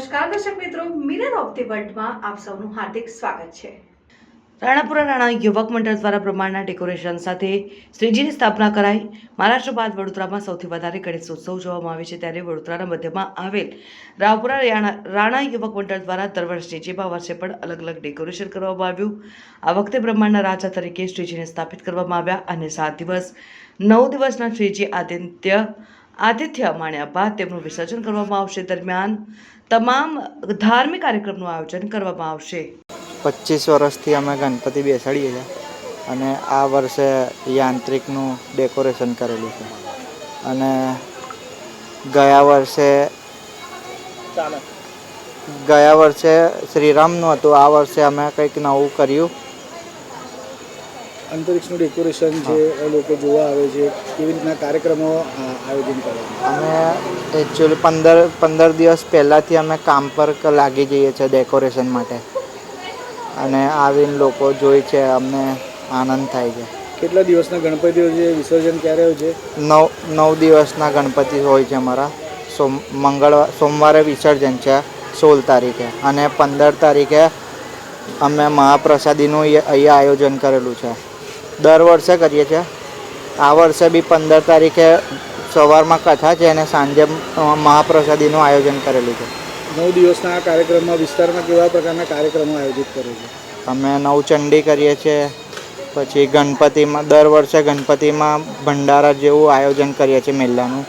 નમસ્કાર દર્શક મિત્રો મિરર ઓફ ધી વર્લ્ડમાં આપ સૌનું હાર્દિક સ્વાગત છે. રાણાપુરા રાણા યુવક મંડળ દ્વારા બ્રહ્માંડના ડેકોરેશન સાથે શ્રીજીની સ્થાપના કરાઈ. મહારાષ્ટ્ર બાદ વડોદરામાં સૌથી વધારે ગણેશ ઉત્સવ જોવામાં આવે છે ત્યારે વડોદરાના મધ્યમાં આવેલ રાવપુરા રાણા યુવક મંડળ દ્વારા દર વર્ષે જેવા વર્ષે પણ અલગ અલગ ડેકોરેશન કરવામાં આવ્યું. આ વખતે બ્રહ્માંડના રાજા તરીકે શ્રીજીને સ્થાપિત કરવામાં આવ્યા અને સાત દિવસ, નવ દિવસના શ્રીજી આદિત્ય આતિથ્ય માણ્યા બાદ તેમનું વિસર્જન કરવામાં આવશે. દરમિયાન તમામ ધાર્મિક કાર્યક્રમનું આયોજન કરવામાં આવશે. પચીસ વર્ષથી અમે ગણપતિ બેસાડીએ છીએ અને આ વર્ષે યાંત્રિકનું ડેકોરેશન કરેલું છે. અને ગયા વર્ષે ગયા વર્ષે શ્રીરામનું હતું. આ વર્ષે અમે કંઈક નવું કર્યું. અંતરિક્ષનું ડેકોરેશન છે લોકો જોવા આવે છે કેવી રીતના કાર્યક્રમો આયોજન કરે છે? અમે એકચ્યુઅલી પંદર પંદર દિવસ પહેલાંથી અમે કામ પર લાગી જઈએ છીએ ડેકોરેશન માટે. અને આવીને લોકો જોઈ છે અમને આનંદ થાય છે. કેટલા દિવસના ગણપતિઓ છે? વિસર્જન ક્યારે હોય છે? નવ નવ દિવસના ગણપતિ હોય છે અમારા. સોમ મંગળવાર સોમવારે વિસર્જન છે સોળ તારીખે. અને પંદર તારીખે અમે મહાપ્રસાદીનું અહીંયા આયોજન કરેલું છે. દર વર્ષે કરીએ છીએ. આ વર્ષે બી પંદર તારીખે સવારમાં કથા છે અને સાંજે મહાપ્રસાદીનું આયોજન કરેલું છે. નવ દિવસના આ કાર્યક્રમમાં વિસ્તારમાં કેવા પ્રકારના કાર્યક્રમો આયોજિત કરે છે? અમે નવચંડી કરીએ છીએ પછી ગણપતિમાં દર વર્ષે ગણપતિમાં ભંડારા જેવું આયોજન કરીએ છીએ મેલાનું.